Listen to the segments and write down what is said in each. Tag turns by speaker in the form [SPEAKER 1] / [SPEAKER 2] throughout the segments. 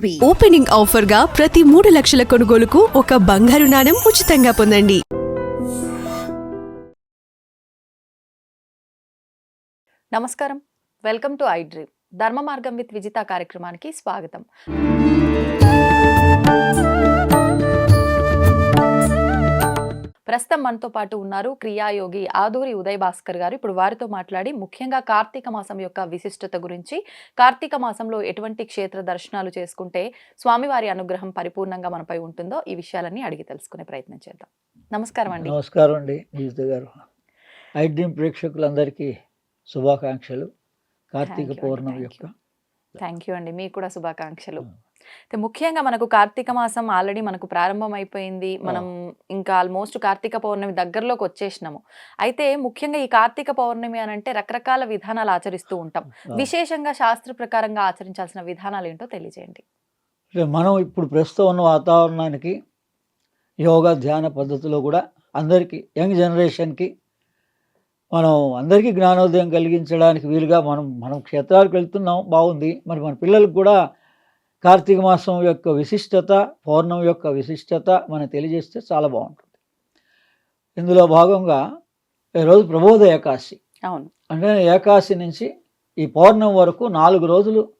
[SPEAKER 1] Ruby. Opening ఆఫర్గా ప్రతి మూడు లక్షల కొనుగోలుకు ఒక బంగారు నాణం ఉచితంగా పొందండి.
[SPEAKER 2] నమస్కారం. వెల్కమ్ టు ఐ డ్రీమ్ ధర్మ మార్గం విత్ విజిత కార్యక్రమానికి స్వాగతం. ప్రస్తుతం మనతో పాటు ఉన్నారు క్రియాయోగి ఆదూరి ఉదయ్ భాస్కర్ గారు. ఇప్పుడు వారితో మాట్లాడి ముఖ్యంగా కార్తీక మాసం యొక్క విశిష్టత గురించి కార్తీక మాసంలో ఎటువంటి క్షేత్ర దర్శనాలు చేసుకుంటే స్వామివారి అనుగ్రహం పరిపూర్ణంగా మనపై ఉంటుందో ఈ విషయాలన్నీ అడిగి తెలుసుకునే ప్రయత్నం చేద్దాం. నమస్కారం అండి.
[SPEAKER 3] నమస్కారం అండి గారు. ప్రేక్షకులందరికీ శుభాకాంక్షలు. కార్తీక పౌర్ణమి యొక్క
[SPEAKER 2] థ్యాంక్ యూ అండి మీకు కూడా శుభాకాంక్షలు. ముఖ్యంగా మనకు కార్తీక మాసం ఆల్రెడీ మనకు ప్రారంభం అయిపోయింది. మనం ఇంకా ఆల్మోస్ట్ కార్తీక పౌర్ణమి దగ్గరలోకి వచ్చేసినాము. అయితే ముఖ్యంగా ఈ కార్తీక పౌర్ణమి అని అంటే రకరకాల విధానాలు ఆచరిస్తూ ఉంటాం. విశేషంగా శాస్త్ర ప్రకారంగా ఆచరించాల్సిన విధానాలు ఏంటో తెలియజేయండి.
[SPEAKER 3] మనం ఇప్పుడు ప్రస్తుతం ఉన్న వాతావరణానికి యోగా ధ్యాన పద్ధతిలో కూడా అందరికీ యంగ్ జనరేషన్కి మనం అందరికీ జ్ఞానోదయం కలిగించడానికి వీలుగా మనం మనం క్షేత్రాలకు వెళ్తున్నాం బాగుంది. మరి మన పిల్లలకు కూడా కార్తీక మాసం యొక్క విశిష్టత పౌర్ణమి యొక్క విశిష్టత మనం తెలియజేస్తే చాలా బాగుంటుంది. ఇందులో భాగంగా ఈరోజు ప్రబోధ ఏకాశి.
[SPEAKER 2] అవును.
[SPEAKER 3] అంటే ఏకాశి నుంచి ఈ పౌర్ణమి వరకు నాలుగు రోజులు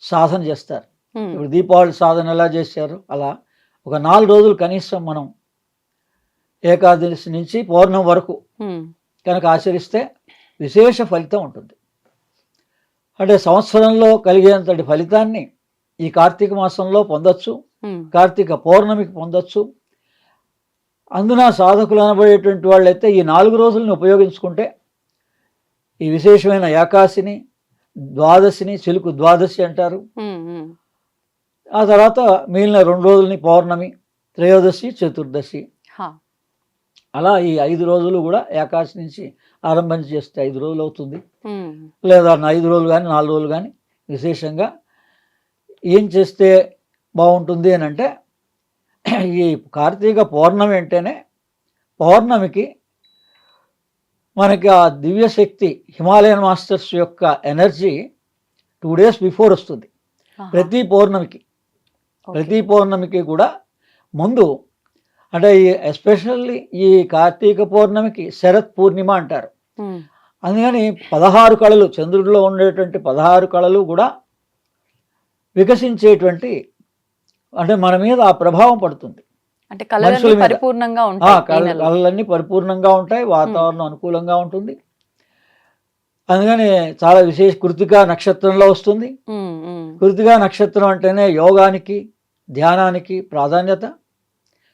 [SPEAKER 3] సాధన చేస్తారు. ఇప్పుడు దీపావళి సాధన ఎలా చేశారు? అలా ఒక నాలుగు రోజులు కనీసం మనం ఏకాదశి నుంచి పౌర్ణమి వరకు కనుక ఆచరిస్తే విశేష ఫలితం ఉంటుంది. అంటే సంవత్సరంలో కలిగేంతటి ఫలితాన్ని ఈ కార్తీక మాసంలో పొందొచ్చు కార్తీక పౌర్ణమికి పొందొచ్చు. అందున సాధకులు అనబడేటువంటి వాళ్ళైతే ఈ నాలుగు రోజులను ఉపయోగించుకుంటే ఈ విశేషమైన ఏకాశిని ద్వాదశిని చిలుకు ద్వాదశి అంటారు. ఆ తర్వాత మిగిలిన రెండు రోజులని పౌర్ణమి త్రయోదశి చతుర్దశి. అలా ఈ ఐదు రోజులు కూడా ఏకాశి నుంచి ఆరంభం చేస్తే ఐదు రోజులు అవుతుంది. లేదా ఐదు రోజులు కానీ నాలుగు రోజులు కానీ విశేషంగా ఏం చేస్తే బాగుంటుంది అని అంటే ఈ కార్తీక పౌర్ణమి అంటేనే పౌర్ణమికి మనకి ఆ దివ్యశక్తి హిమాలయన్ మాస్టర్స్ యొక్క ఎనర్జీ టూ డేస్ బిఫోర్ వస్తుంది. ప్రతి పౌర్ణమికి. ప్రతి పౌర్ణమికి కూడా ముందు అంటే ఈ ఎస్పెషల్లీ ఈ కార్తీక పౌర్ణమికి శరత్ పూర్ణిమ అంటారు. అందుకని పదహారు కళలు చంద్రుడిలో ఉండేటువంటి పదహారు కళలు కూడా వికసించేటువంటి అంటే మన మీద ఆ ప్రభావం పడుతుంది.
[SPEAKER 2] అంటే
[SPEAKER 3] మీద.
[SPEAKER 2] పరిపూర్ణంగా ఉంటాయి.
[SPEAKER 3] కళలన్నీ పరిపూర్ణంగా ఉంటాయి వాతావరణం అనుకూలంగా ఉంటుంది. అందుకని చాలా విశేష కృతికా నక్షత్రంలో వస్తుంది. కృతికా నక్షత్రం అంటేనే యోగానికి ధ్యానానికి ప్రాధాన్యత.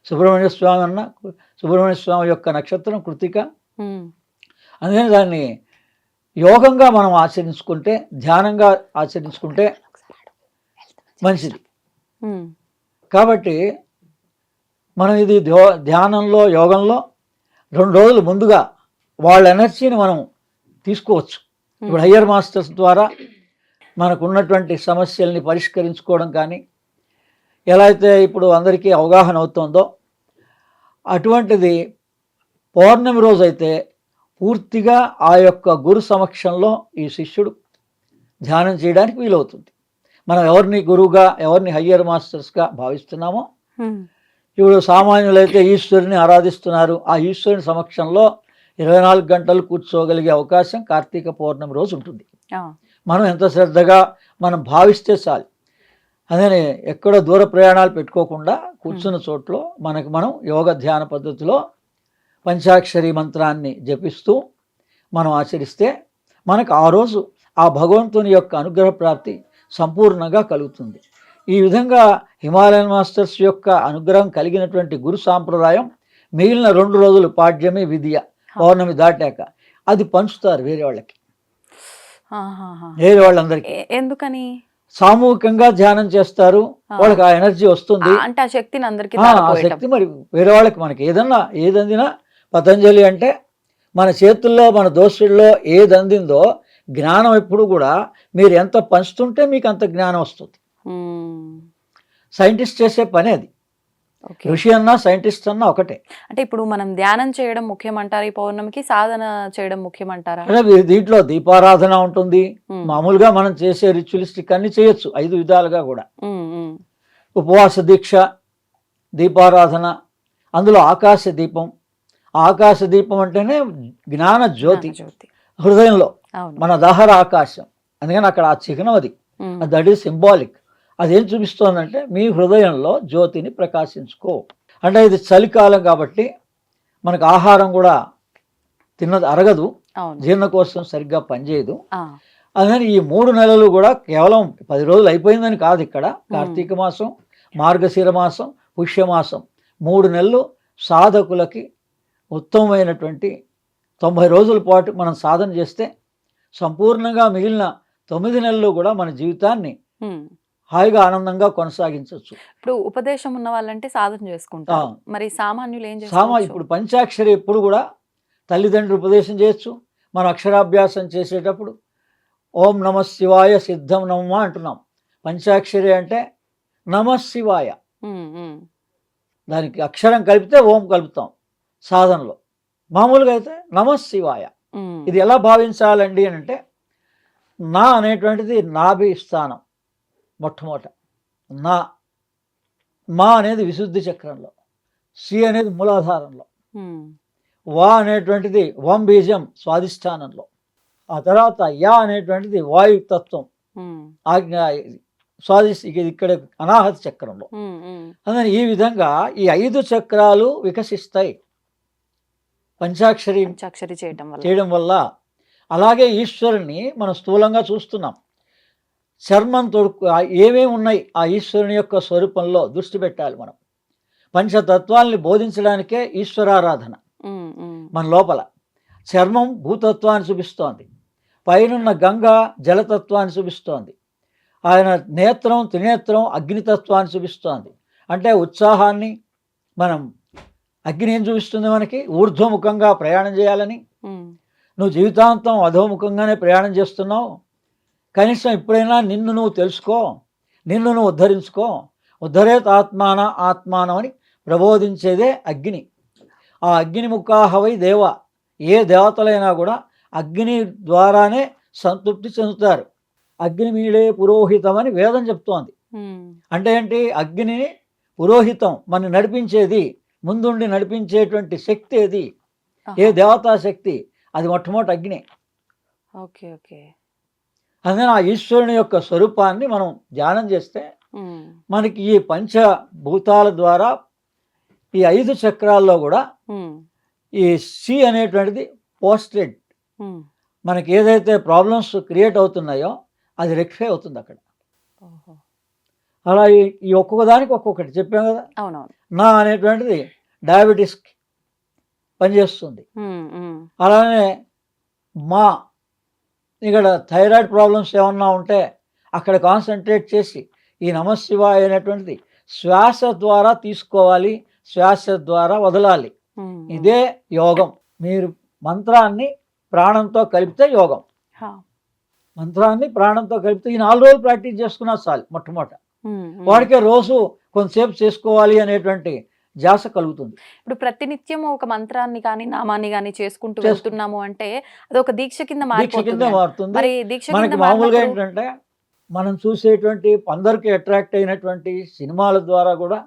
[SPEAKER 3] సుబ్రహ్మణ్య స్వామి అన్న సుబ్రహ్మణ్య స్వామి యొక్క నక్షత్రం కృతిక. అందుకని దాన్ని యోగంగా మనం ఆచరించుకుంటే ధ్యానంగా ఆచరించుకుంటే మంచిది. కాబట్టి మనం ఇది ధ్యో- ధ్యానంలో యోగంలో రెండు రోజులు ముందుగా వాళ్ళ ఎనర్జీని మనం తీసుకోవచ్చు. ఇప్పుడు హయ్యర్ మాస్టర్స్ ద్వారా మనకు ఉన్నటువంటి సమస్యల్ని పరిష్కరించుకోవడం కానీ ఎలా అయితే ఇప్పుడు అందరికీ అవగాహన అవుతుందో అటువంటిది పౌర్ణమి రోజు అయితే పూర్తిగా ఆ యొక్క గురు సమక్షంలో ఈ శిష్యుడు ధ్యానం చేయడానికి వీలవుతుంది. మనం ఎవరిని గురువుగా ఎవరిని హయ్యర్ మాస్టర్స్గా భావిస్తున్నామో ఇప్పుడు సామాన్యులైతే ఈశ్వరుని ఆరాధిస్తున్నారు. ఆ ఈశ్వరుని సమక్షంలో ఇరవై నాలుగు గంటలు కూర్చోగలిగే అవకాశం కార్తీక పౌర్ణమి రోజు ఉంటుంది. మనం ఎంత శ్రద్ధగా మనం భావిస్తే చాలు. అదే ఎక్కడ దూర ప్రయాణాలు పెట్టుకోకుండా కూర్చున్న చోట్లో మనకు మనం యోగ ధ్యాన పద్ధతిలో పంచాక్షరి మంత్రాన్ని జపిస్తూ మనం ఆచరిస్తే మనకు ఆ రోజు ఆ భగవంతుని యొక్క అనుగ్రహ ప్రాప్తి సంపూర్ణంగా కలుగుతుంది. ఈ విధంగా హిమాలయన్ మాస్టర్స్ యొక్క అనుగ్రహం కలిగినటువంటి గురు సాంప్రదాయం మిగిలిన రెండు రోజులు పాడ్యమి విద్య పౌర్ణమి దాటాక. అది పంచుతారు వేరే వాళ్ళకి. వేరే వాళ్ళందరికీ.
[SPEAKER 2] ఎందుకని?
[SPEAKER 3] సామూహికంగా ధ్యానం చేస్తారు. వాళ్ళకి ఆ ఎనర్జీ వస్తుంది.
[SPEAKER 2] అంటే ఆ శక్తిని అందరికి
[SPEAKER 3] ఆ, శక్తి మరి వేరే వాళ్ళకి మనకి. ఏదన్నా ఏది అందినా పతంజలి అంటే మన చేతుల్లో మన దోస్తుల్లో ఏది అందిందో జ్ఞానం ఎప్పుడు కూడా మీరు ఎంత పంచుతుంటే మీకు అంత జ్ఞానం వస్తుంది. సైంటిస్ట్ చేసే పని అది. ఋషి అన్నా సైంటిస్ట్ అన్నా ఒకటే.
[SPEAKER 2] అంటే ఇప్పుడు మనం ధ్యానం చేయడం ముఖ్యమంటారా ఈ పౌర్ణమికి సాధన చేయడం ముఖ్యమంటారా?
[SPEAKER 3] దీంట్లో దీపారాధన ఉంటుంది. మామూలుగా మనం చేసే రిచువలిస్టిక్ అన్ని చేయొచ్చు ఐదు విధాలుగా కూడా. ఉపవాస దీక్ష దీపారాధన అందులో ఆకాశ దీపం. ఆకాశ దీపం అంటేనే జ్ఞాన జ్యోతి.
[SPEAKER 2] జ్యోతి.
[SPEAKER 3] హృదయంలో. మన దహర ఆకాశం. అందుకని అక్కడ ఆ చిహ్నం అది. దట్ ఈస్ సింబాలిక్ అదేం చూపిస్తోందంటే మీ హృదయంలో జ్యోతిని ప్రకాశించుకో. అంటే ఇది చలికాలం కాబట్టి మనకు ఆహారం కూడా తిన్నది అరగదు.
[SPEAKER 2] అవును.
[SPEAKER 3] జీర్ణకోశం సరిగ్గా పనిచేయదు. అందుకని ఈ మూడు నెలలు కూడా కేవలం పది రోజులు అయిపోయిందని కాదు ఇక్కడ. కార్తీక మాసం మార్గశిర మాసం పుష్యమాసం మూడు నెలలు సాధకులకి ఉత్తమమైనటువంటి తొంభై రోజుల పాటు మనం సాధన చేస్తే సంపూర్ణంగా మిగిలిన తొమ్మిది నెలలు కూడా మన జీవితాన్ని. హాయిగా ఆనందంగా కొనసాగించవచ్చు.
[SPEAKER 2] ఇప్పుడు ఉపదేశం ఉన్న వాళ్ళంటే సాధన చేసుకుంటారు. మరి సామాన్యులు ఏం
[SPEAKER 3] సామా ఇప్పుడు పంచాక్షరి ఎప్పుడు కూడా తల్లిదండ్రులు ఉపదేశం చేయొచ్చు. మనం అక్షరాభ్యాసం చేసేటప్పుడు ఓం నమ శివాయ సిద్ధం నమ అంటున్నాం. పంచాక్షరి అంటే నమ శివాయ. దానికి అక్షరం కలిపితే ఓం కలుపుతాం సాధనలో. మామూలుగా అయితే నమ శివాయ. ఇది ఎలా భావించాలండి అని అంటే నా అనేటువంటిది నాభి స్థానం మొట్టమొదట. నా మా అనేది విశుద్ధి చక్రంలో సి అనేది మూలాధారంలో వా అనేటువంటిది వం బీజం స్వాధిష్టానంలో ఆ తర్వాత యా అనేటువంటిది వాయుతత్వం ఆజ్ఞ స్వాధి ఇక్కడ అనాహత చక్రంలో. అందుకని ఈ విధంగా ఈ ఐదు చక్రాలు వికసిస్తాయి. పంచాక్షరి
[SPEAKER 2] పంచాక్షరి చేయటం వల్ల.
[SPEAKER 3] చేయడం వల్ల అలాగే ఈశ్వరుని మనం స్థూలంగా చూస్తున్నాం. చర్మం తొడుకు ఏమేమి ఉన్నాయి ఆ ఈశ్వరుని యొక్క స్వరూపంలో దృష్టి పెట్టాలి మనం. పంచతత్వాల్ని బోధించడానికే ఈశ్వరారాధన. మన లోపల చర్మం భూతత్వాన్ని చూపిస్తోంది. పైనున్న గంగ జలతత్వాన్ని చూపిస్తోంది. ఆయన నేత్రం త్రినేత్రం అగ్నితత్వాన్ని చూపిస్తోంది. అంటే ఉత్సాహాన్ని మనం అగ్ని ఏం చూపిస్తుంది మనకి? ఊర్ధ్వముఖంగా ప్రయాణం చేయాలని. నువ్వు జీవితాంతం అధోముఖంగానే ప్రయాణం చేస్తున్నావు. కనీసం ఎప్పుడైనా నిన్ను నువ్వు తెలుసుకో నిన్ను నువ్వు ఉద్ధరించుకో. ఉద్ధరేత్ ఆత్మాన ఆత్మానం అని ప్రబోధించేదే అగ్ని. ఆ అగ్ని ముఖాహవై దేవ ఏ దేవతలైనా కూడా అగ్ని ద్వారానే సంతృప్తి చెందుతారు. అగ్ని మీడే పురోహితం అని వేదం చెప్తోంది. అంటే ఏంటి? అగ్నిని పురోహితం మన నడిపించేది ముందుండి నడిపించేటువంటి శక్తి ఏది? ఏ. దేవతా శక్తి? అది మొట్టమొదటి అగ్ని.
[SPEAKER 2] Okay okay.
[SPEAKER 3] అందుకని ఆ ఈశ్వరుని యొక్క స్వరూపాన్ని మనం ధ్యానం చేస్తే మనకి ఈ పంచభూతాల ద్వారా ఈ ఐదు చక్రాల్లో కూడా ఈ సి అనేటువంటిది పోస్టెడ్ మనకి ఏదైతే ప్రాబ్లమ్స్ క్రియేట్ అవుతున్నాయో అది రెక్టిఫై అవుతుంది అక్కడ. అలా ఈ ఒక్కొక్క దానికి ఒక్కొక్కటి చెప్పాం కదా.
[SPEAKER 2] అవునవును.
[SPEAKER 3] నా అనేటువంటిది డయాబెటీస్కి పనిచేస్తుంది. అలానే మా ఇక్కడ థైరాయిడ్ ప్రాబ్లమ్స్ ఏమన్నా ఉంటే అక్కడ కాన్సన్ట్రేట్ చేసి ఈ నమశివాయ అనేటువంటిది శ్వాస ద్వారా తీసుకోవాలి శ్వాస ద్వారా వదలాలి. ఇదే యోగం. మీరు మంత్రాన్ని ప్రాణంతో కలిపితే యోగం. మంత్రాన్ని ప్రాణంతో కలిపితే ఈ నాలుగు రోజులు ప్రాక్టీస్ చేసుకున్నా చాలు మొట్టమొదట. వాడికే రోజు కొంతసేపు చేసుకోవాలి అనేటువంటి జాస కలుగుతుంది.
[SPEAKER 2] ఇప్పుడు ప్రతినిత్యం ఒక మంత్రాన్ని కానీ నామాన్ని కానీ చేసుకుంటూ వెళ్తున్నాము అంటే అది ఒక దీక్ష కింద
[SPEAKER 3] దీక్ష కింద మారుతుంది.
[SPEAKER 2] మరి దీక్ష
[SPEAKER 3] మనకి మామూలుగా ఏంటంటే మనం చూసేటువంటి అందరికీ అట్రాక్ట్ అయినటువంటి సినిమాల ద్వారా కూడా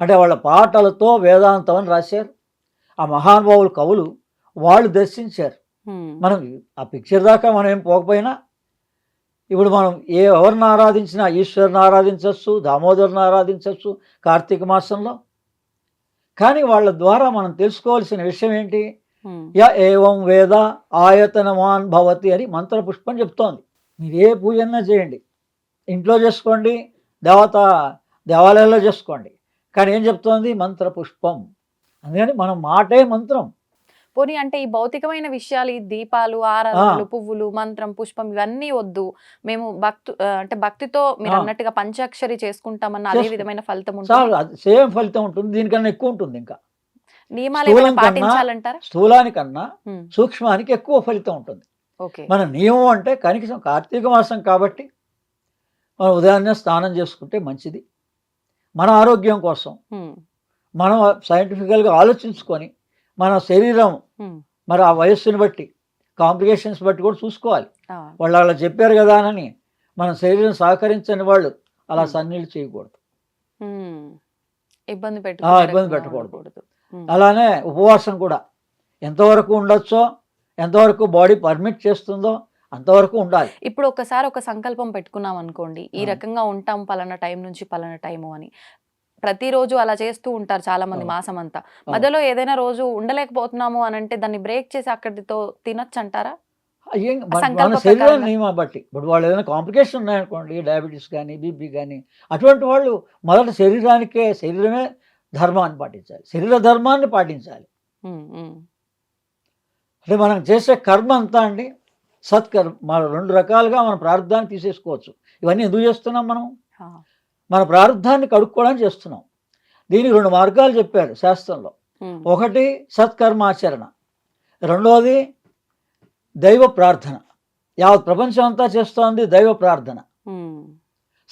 [SPEAKER 3] అంటే వాళ్ళ పాటలతో వేదాంతం అని రాశారు. ఆ మహానుభావులు కవులు వాళ్ళు దర్శించారు.
[SPEAKER 2] ఉమ్,
[SPEAKER 3] మనం ఆ పిక్చర్ దాకా మనం ఏం పోకపోయినా ఇప్పుడు మనం ఏ ఎవరిని ఆరాధించినా ఈశ్వరుని ఆరాధించవచ్చు దామోదరుని ఆరాధించవచ్చు కార్తీక మాసంలో. కానీ వాళ్ళ ద్వారా మనం తెలుసుకోవాల్సిన విషయం ఏంటి? య ఏవం వేద ఆయతనమాన్ భవతి అని మంత్రపుష్పం చెప్తోంది. మీరు ఏ పూజన్నా చేయండి. ఇంట్లో చేసుకోండి దేవత దేవాలయాల్లో చేసుకోండి. కానీ ఏం చెప్తోంది? మంత్రపుష్పం. అందుకని మనం మాటే మంత్రం.
[SPEAKER 2] పోనీ అంటే ఈ భౌతికమైన విషయాలు ఈ దీపాలు ఆరాధనలు పువ్వులు మంత్రం పుష్పం ఇవన్నీ వద్దు. మేము భక్తు అంటే భక్తితో మీరు. అన్నట్టుగా పంచాక్షరి చేసుకుంటామన్న అదే విధమైన ఫలితం ఉంటుంది.
[SPEAKER 3] సేమ్ ఫలితం ఉంటుంది. దీనికన్నా ఎక్కువ ఉంటుంది ఇంకా.
[SPEAKER 2] నియమాలు పాటించాలంటారా?
[SPEAKER 3] స్థూలానికన్నా సూక్ష్మానికి ఎక్కువ ఫలితం ఉంటుంది.
[SPEAKER 2] ఓకే.
[SPEAKER 3] మన నియమం అంటే కనీసం కార్తీక మాసం కాబట్టి మనం ఉదయాన్నే స్నానం చేసుకుంటే మంచిది. మన ఆరోగ్యం కోసం మనం సైంటిఫికల్గా ఆలోచించుకొని మన శరీరం మరి ఆ వయస్సుని బట్టి కాంప్లికేషన్స్ బట్టి కూడా చూసుకోవాలి. వాళ్ళు అలా చెప్పారు కదా అని మన శరీరం సహకరించని వాళ్ళు అలా. సన్నీళ్ళు చేయకూడదు.
[SPEAKER 2] ఇబ్బంది
[SPEAKER 3] ఇబ్బంది పెట్టకూడదు. అలానే ఉపవాసం కూడా. ఎంతవరకు ఉండొచ్చో ఎంతవరకు బాడీ పర్మిట్ చేస్తుందో అంతవరకు ఉండాలి.
[SPEAKER 2] ఇప్పుడు ఒకసారి ఒక సంకల్పం పెట్టుకున్నాం అనుకోండి ఈ. రకంగా ఉంటాం పలానా టైం నుంచి పలానా టైము అని. ప్రతిరోజు అలా చేస్తూ ఉంటారు చాలా మంది. మాసం అంతా మధ్యలో ఏదైనా రోజు ఉండలేకపోతున్నాము అని అంటే దాన్ని బ్రేక్ చేసి అక్కడితో తినొచ్చు అంటారా
[SPEAKER 3] మన- శరీరం. నియమం బట్టి. ఇప్పుడు వాళ్ళు ఏదైనా కాంప్లికేషన్ ఉన్నాయనుకోండి డయాబెటీస్ కానీ బీపీ కానీ అటువంటి వాళ్ళు మొదట శరీరానికే శరీరమే ధర్మాన్ని పాటించాలి. శరీర ధర్మాన్ని పాటించాలి. అంటే మనం చేసే కర్మ అంతా అండి సత్కర్మ. మన రెండు రకాలుగా మన ప్రారంధాన్ని తీసేసుకోవచ్చు. ఇవన్నీ ఎందుకు చేస్తున్నాం మనం? మన ప్రారంధాన్ని కడుక్కోవడానికి చేస్తున్నాం. దీనికి రెండు మార్గాలు చెప్పారు శాస్త్రంలో. ఒకటి సత్కర్మాచరణ. రెండవది దైవ ప్రార్థన. యావత్ ప్రపంచం అంతా చేస్తోంది దైవ ప్రార్థన.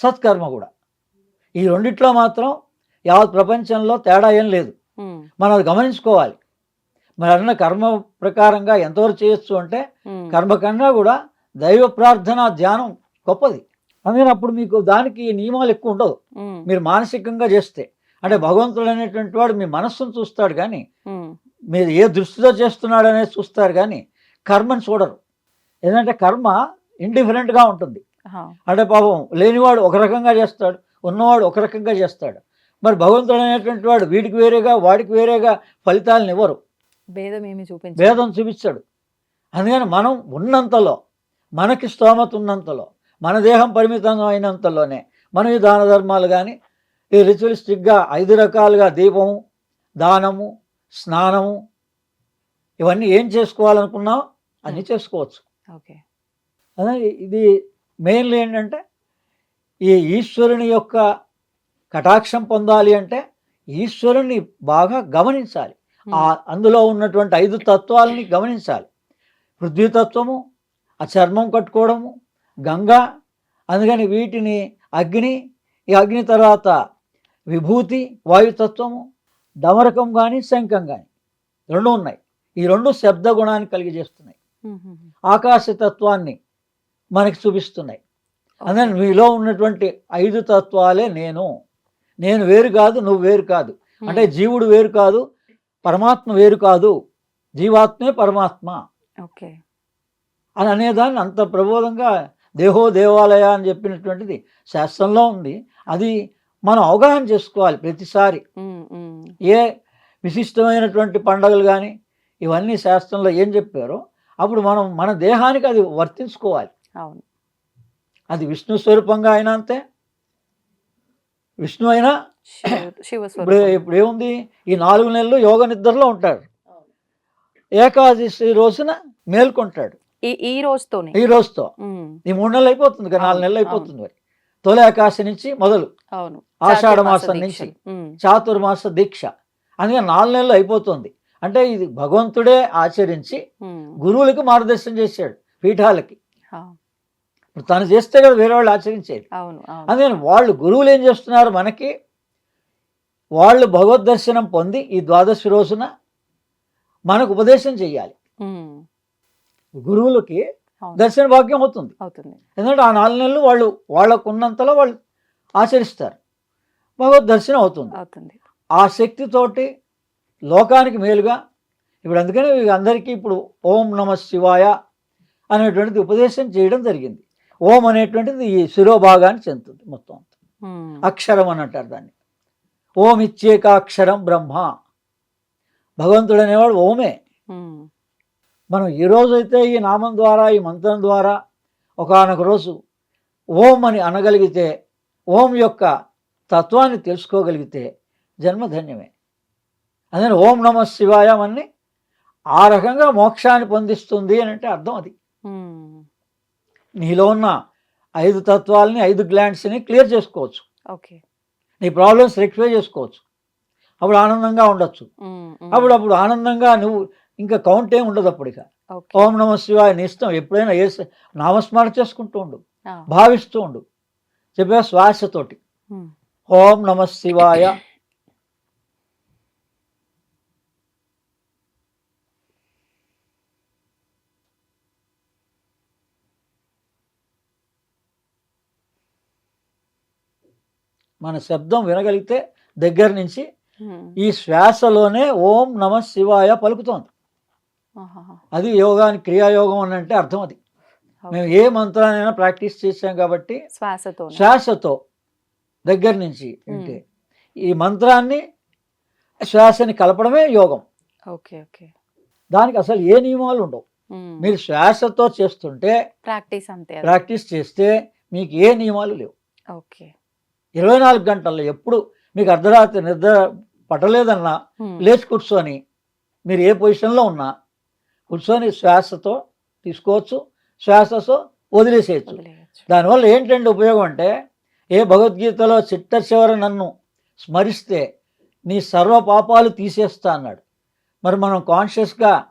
[SPEAKER 3] సత్కర్మ కూడా. ఈ రెండిట్లో మాత్రం యావత్ ప్రపంచంలో తేడా ఏం లేదు. మనం అది గమనించుకోవాలి. మరి అన్న కర్మ ప్రకారంగా ఎంతవరకు చేయొచ్చు అంటే కర్మ కన్నా కూడా దైవ ప్రార్థన ధ్యానం గొప్పది. అందుకని అప్పుడు మీకు దానికి నియమాలు ఎక్కువ ఉండవు. మీరు మానసికంగా చేస్తే. అంటే భగవంతుడు అనేటువంటి వాడు మీ మనస్సును చూస్తాడు కానీ మీరు ఏ దృష్టితో చేస్తున్నాడు అనేది చూస్తారు కానీ కర్మని చూడరు. ఎందుకంటే కర్మ ఇండిఫరెంట్గా ఉంటుంది. అంటే పాపం లేనివాడు ఒక రకంగా చేస్తాడు ఉన్నవాడు ఒక రకంగా చేస్తాడు. మరి భగవంతుడు అనేటువంటి వాడు వీడికి వేరేగా వాడికి వేరేగా ఫలితాలను ఇవ్వరు.
[SPEAKER 2] భేదం ఏమి చూపించు
[SPEAKER 3] భేదం చూపించాడు. అందుకని మనం ఉన్నంతలో మనకి స్తోమత ఉన్నంతలో మన దేహం పరిమితంగా అయినంతలోనే మనం ఈ దాన ధర్మాలు కానీ ఈ రిచువలిస్టిక్గా ఐదు రకాలుగా దీపము దానము స్నానము ఇవన్నీ ఏం చేసుకోవాలనుకున్నామో అన్నీ చేసుకోవచ్చు.
[SPEAKER 2] ఓకే.
[SPEAKER 3] అదే ఇది మెయిన్లీ ఏంటంటే ఈ ఈశ్వరుని యొక్క కటాక్షం పొందాలి అంటే ఈశ్వరుని బాగా గమనించాలి. ఆ అందులో ఉన్నటువంటి ఐదు తత్వాలని గమనించాలి. పృథ్వీతత్వము ఆ చర్మం కట్టుకోవడము గంగా అందుకని వీటిని అగ్ని ఈ అగ్ని తర్వాత విభూతి వాయుతత్వము డమరకం కానీ శంఖం కానీ రెండు ఉన్నాయి. ఈ రెండు శబ్ద గుణాన్ని కలిగజేస్తున్నాయి. ఆకాశతత్వాన్ని మనకి చూపిస్తున్నాయి. అందుకని మీలో ఉన్నటువంటి ఐదు తత్వాలే నేను. నేను వేరు కాదు నువ్వు వేరు కాదు. అంటే జీవుడు వేరు కాదు పరమాత్మ వేరు కాదు. జీవాత్మే పరమాత్మ.
[SPEAKER 2] ఓకే.
[SPEAKER 3] అని అనేదాన్ని అంత ప్రబోధంగా దేహో దేవాలయ అని చెప్పినటువంటిది శాస్త్రంలో ఉంది. అది మనం అవగాహన చేసుకోవాలి ప్రతిసారి. ఏ విశిష్టమైనటువంటి పండగలు కానీ ఇవన్నీ శాస్త్రంలో ఏం చెప్పారో అప్పుడు మనం మన దేహానికి అది వర్తించుకోవాలి.
[SPEAKER 2] అవును.
[SPEAKER 3] అది విష్ణు స్వరూపంగా అయినా అంతే. విష్ణు అయినా ఇప్పుడు. ఇప్పుడు ఏముంది? ఈ నాలుగు నెలలు యోగ నిద్రలో ఉంటాడు. ఏకాదశి రోజున మేల్కొంటాడు.
[SPEAKER 2] ఈ రోజుతోనే.
[SPEAKER 3] ఈ రోజుతో. ఈ మూడు నెలలు అయిపోతుంది కదా నాలుగు నెలలు అయిపోతుంది మరి. తొలి ఏకాశి నుంచి మొదలు.
[SPEAKER 2] అవును.
[SPEAKER 3] ఆషాఢ మాసం. నుంచి. చాతుర్మాస దీక్ష. అందుకని నాలుగు నెలలు అయిపోతుంది. అంటే ఇది భగవంతుడే ఆచరించి గురువులకి మార్గదర్శనం చేశాడు పీఠాలకి. ఇప్పుడు తను చేస్తే కదా వేరే వాళ్ళు ఆచరించేది. అందుకని వాళ్ళు గురువులు ఏం చేస్తున్నారు మనకి? వాళ్ళు భగవద్ దర్శనం పొంది ఈ ద్వాదశి రోజున మనకు ఉపదేశం చేయాలి
[SPEAKER 2] ఉమ్,
[SPEAKER 3] గురువులకి దర్శన భాగ్యం అవుతుంది.
[SPEAKER 2] అవుతుంది.
[SPEAKER 3] ఎందుకంటే ఆ నాలుగు నెలలు వాళ్ళు వాళ్ళకు ఉన్నంతలో వాళ్ళు ఆచరిస్తారు. భగవద్ దర్శనం అవుతుంది.
[SPEAKER 2] అవుతుంది.
[SPEAKER 3] ఆ శక్తితోటి లోకానికి మేలుగా ఇప్పుడు అందుకని అందరికీ ఇప్పుడు ఓం నమ శివాయ అనేటువంటిది ఉపదేశం చేయడం జరిగింది. ఓం అనేటువంటిది ఈ శిరోభాగాన్ని చెందుతుంది మొత్తం అక్షరం అని అంటారు దాన్ని. ఓం ఇచ్చేకాక్షరం బ్రహ్మ. భగవంతుడు అనేవాడు ఓమే. మనం ఈ రోజైతే ఈ నామం ద్వారా ఈ మంత్రం ద్వారా ఒకానొక రోజు ఓం అని అనగలిగితే ఓం యొక్క తత్వాన్ని తెలుసుకోగలిగితే జన్మధన్యమే అదే ఓం నమ శివాయ అని ఆ రకంగా మోక్షాన్ని పొందిస్తుంది అని అంటే అర్థం అది. నీలో ఉన్న ఐదు తత్వాలని ఐదు గ్లాండ్స్ని క్లియర్ చేసుకోవచ్చు.
[SPEAKER 2] ఓకే.
[SPEAKER 3] నీ ప్రాబ్లమ్స్ రెక్టిఫై చేసుకోవచ్చు. అప్పుడు ఆనందంగా ఉండొచ్చు.
[SPEAKER 2] ఉమ్, ఉమ్,
[SPEAKER 3] అప్పుడు అప్పుడు ఆనందంగా నువ్వు ఇంకా కౌంట్ ఏం ఉండదు అప్పుడు ఇక. ఓం నమ శివాయ నీ ఇష్టం. ఎప్పుడైనా ఏ నామస్మరణ చేసుకుంటూ ఉండు. భావిస్తూ ఉండు. చెప్పే శ్వాసతోటి ఓం నమ శివాయ. మన శబ్దం వినగలిగితే దగ్గర నుంచి. ఈ శ్వాసలోనే ఓం నమ శివాయ పలుకుతోంది. అది యోగానికి క్రియాయోగం అని అంటే అర్థం అది. మేము ఏ మంత్రాన్నైనా ప్రాక్టీస్ చేసాం కాబట్టి
[SPEAKER 2] శ్వాసతో
[SPEAKER 3] శ్వాసతో దగ్గర నుంచి అంటే ఈ మంత్రాన్ని శ్వాసని కలపడమే యోగం.
[SPEAKER 2] Okay okay.
[SPEAKER 3] దానికి అసలు ఏ నియమాలు ఉండవు. మీరు శ్వాసతో చేస్తుంటే
[SPEAKER 2] ప్రాక్టీస్ అంతే.
[SPEAKER 3] ప్రాక్టీస్ చేస్తే మీకు ఏ నియమాలు లేవు.
[SPEAKER 2] ఓకే.
[SPEAKER 3] ఇరవై నాలుగు గంటల్లో ఎప్పుడు మీకు అర్ధరాత్రి నిద్ర పట్టలేదన్నా. లేచి కూర్చొని మీరు ఏ పొజిషన్లో ఉన్నా కూర్చొని శ్వాసతో తీసుకోవచ్చు శ్వాసతో వదిలేసేయచ్చు. దానివల్ల ఏంటంటే ఉపయోగం అంటే ఏ భగవద్గీతలో చిట్ట చివర నన్ను స్మరిస్తే నీ సర్వ పాపాలు తీసేస్తా అన్నాడు. మరి మనం కాన్షియస్గా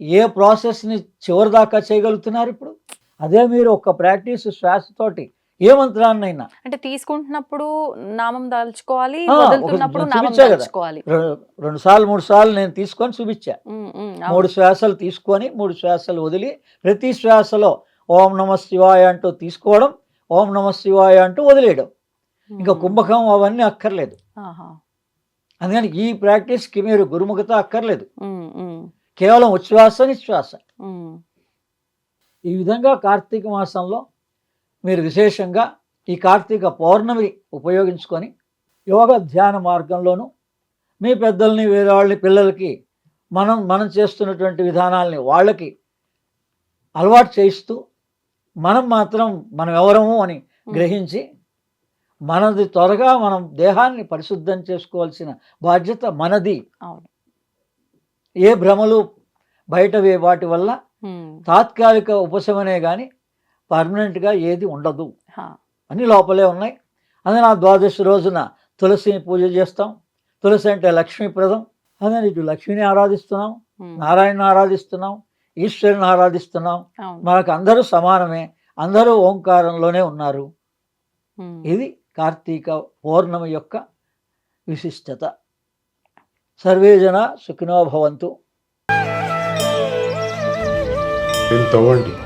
[SPEAKER 3] ఏ ప్రాసెస్ని చివరి దాకా చేయగలుగుతున్నారు ఇప్పుడు? అదే మీరు ఒక ప్రాక్టీస్ శ్వాసతోటి ఏ మంత్రాన్నైనా.
[SPEAKER 2] అంటే తీసుకుంటున్నప్పుడు నామం దాల్చుకోవాలి వదులుతున్నప్పుడు నామం
[SPEAKER 3] రెండు సార్లు మూడు సార్లు నేను తీసుకొని చూపించా. మూడు శ్వాసలు తీసుకొని మూడు శ్వాసలు వదిలి ప్రతి శ్వాసలో ఓం నమ శివాయ అంటూ తీసుకోవడం ఓం నమ శివాయ అంటూ వదిలేయడం. ఇంకా. కుంభకం అవన్నీ అక్కర్లేదు. అందుకని ఈ ప్రాక్టీస్కి మీరు గురుముఖత అక్కర్లేదు. కేవలం ఉచ్ఛ్వాస నిశ్వాస. ఈ విధంగా కార్తీక మాసంలో మీరు విశేషంగా ఈ కార్తీక పౌర్ణమి ఉపయోగించుకొని యోగ ధ్యాన మార్గంలోనూ మీ పెద్దల్ని వేరే వాళ్ళని పిల్లలకి మనం మనం చేస్తున్నటువంటి విధానాల్ని వాళ్ళకి అలవాటు చేయిస్తూ మనం మాత్రం మనం ఎవరము అని గ్రహించి మనది త్వరగా మనం దేహాన్ని పరిశుద్ధం చేసుకోవాల్సిన బాధ్యత మనది. ఏ భ్రమలు బయటవే వాటి వల్ల తాత్కాలిక ఉపశమనే కానీ పర్మనెంట్గా ఏది ఉండదు.
[SPEAKER 2] హా.
[SPEAKER 3] అన్ని లోపలే ఉన్నాయి. అదే నా ద్వాదశి రోజున తులసిని పూజ చేస్తాం. తులసి అంటే లక్ష్మీప్రదం. అదే ఇటు లక్ష్మిని ఆరాధిస్తున్నాం. నారాయణ ఆరాధిస్తున్నాం. ఈశ్వరుని ఆరాధిస్తున్నాం. మనకు అందరూ సమానమే. అందరూ ఓంకారంలోనే ఉన్నారు. ఇది కార్తీక పౌర్ణమి యొక్క విశిష్టత. సర్వే జన సుఖినో భవంతు.
[SPEAKER 4] తవ్వండి.